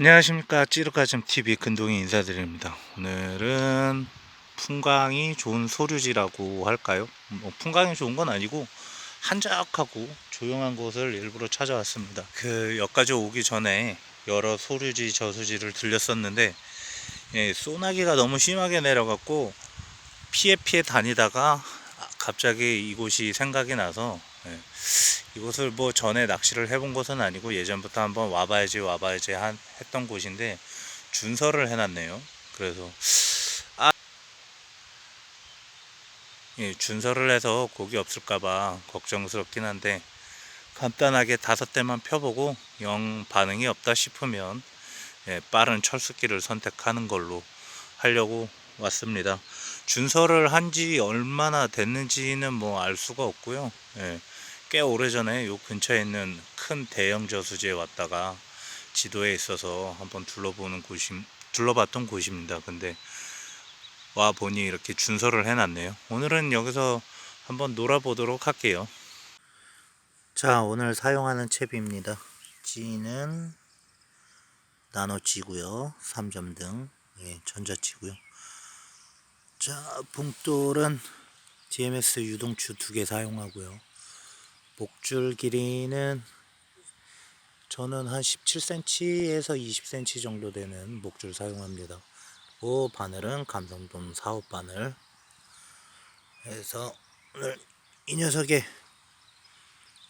안녕하십니까 찌르가즘 TV 근동이 인사드립니다. 오늘은 풍광이 좋은 소류지라고 할까요? 뭐 풍광이 좋은 건 아니고 한적하고 조용한 곳을 일부러 찾아왔습니다. 그 역까지 오기 전에 여러 소류지 저수지를 들렸었는데 예, 소나기가 너무 심하게 내려갖고 피해 피해 다니다가 갑자기 이곳이 생각이 나서 예, 이곳을 뭐 전에 낚시를 해본 곳은 아니고 예전부터 한번 와봐야지 와봐야지 한, 했던 곳인데 준설을 해놨네요. 그래서 아 예, 준설을 해서 고기 없을까봐 걱정스럽긴 한데 간단하게 다섯 대만 펴보고 영 반응이 없다 싶으면 예, 빠른 철수길을 선택하는 걸로 하려고 왔습니다. 준설을 한 지 얼마나 됐는지는 뭐 알 수가 없고요. 예, 꽤 오래전에 요 근처에 있는 큰 대형 저수지에 왔다가 지도에 있어서 한번 둘러보는 곳이 둘러봤던 곳입니다. 근데 와 보니 이렇게 준설을 해놨네요. 오늘은 여기서 한번 놀아보도록 할게요. 자 오늘 사용하는 채비입니다. 찌는 나노찌고요. 3점 등 예, 전자찌고요. 자 봉돌은 DMS 유동추 두 개 사용하고요. 목줄 길이는 저는 한 17cm에서 20cm 정도 되는 목줄 사용합니다. 그 바늘은 감성돔 4호 바늘 해서 오늘 이 녀석의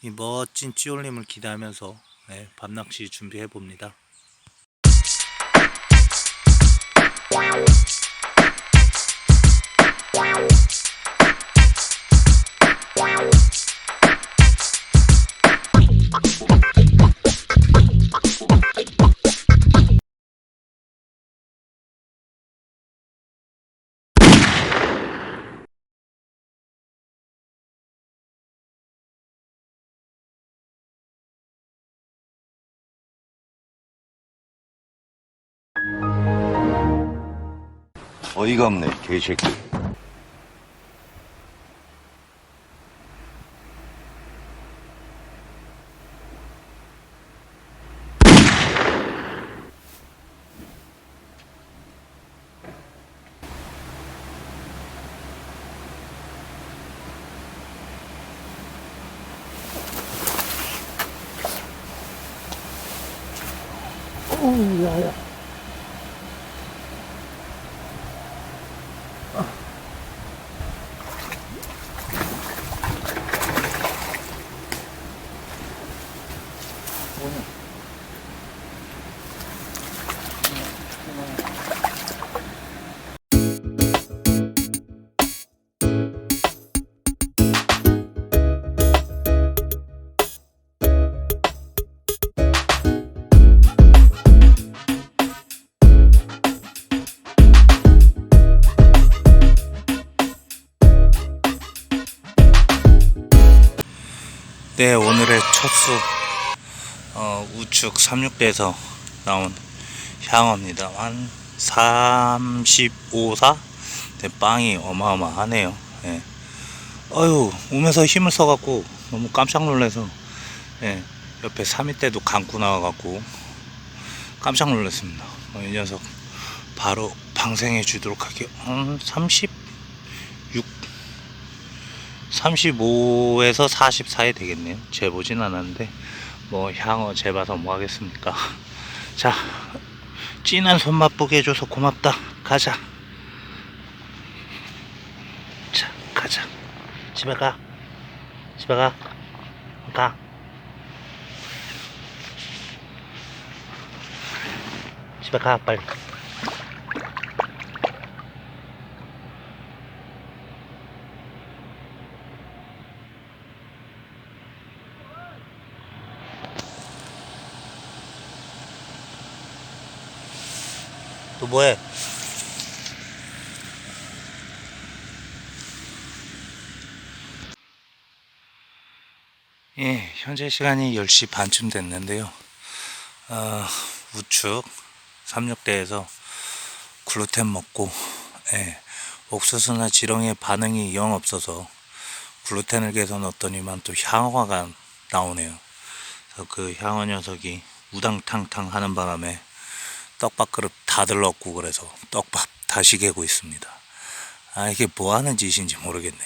이 멋진 찌올림을 기대하면서 네, 밤낚시 준비해 봅니다. 어이가 없네, 개새끼. 네, 오늘의 첫수 어, 우측 36대에서 나온 향어입니다. 한 35사? 네, 빵이 어마어마하네요. 예. 어휴, 오면서 힘을 써갖고 너무 깜짝 놀라서 예. 옆에 3위 때도 감고 나와갖고 깜짝 놀랐습니다. 어, 이 녀석 바로 방생해 주도록 할게요. 음, 36, 35에서 40 사이 되겠네요. 재보진 않았는데 뭐 향어 재봐서 뭐 하겠습니까? 자, 진한 손 맛 보게 해줘서 고맙다. 가자. 자, 가자. 집에 가. 집에 가. 가. 집에 가, 빨리. 또 뭐해? 예, 현재 시간이 10시 반쯤 됐는데요. 어, 우측 삼육대에서 글루텐 먹고, 예, 옥수수나 지렁이에 반응이 영 없어서 글루텐을 개서 넣었더니만 또 향어가 나오네요. 그 향어 녀석이 우당탕탕 하는 바람에 떡밥 그릇 다 들렀고 그래서 떡밥 다시 개고 있습니다. 아 이게 뭐 하는 짓인지 모르겠네.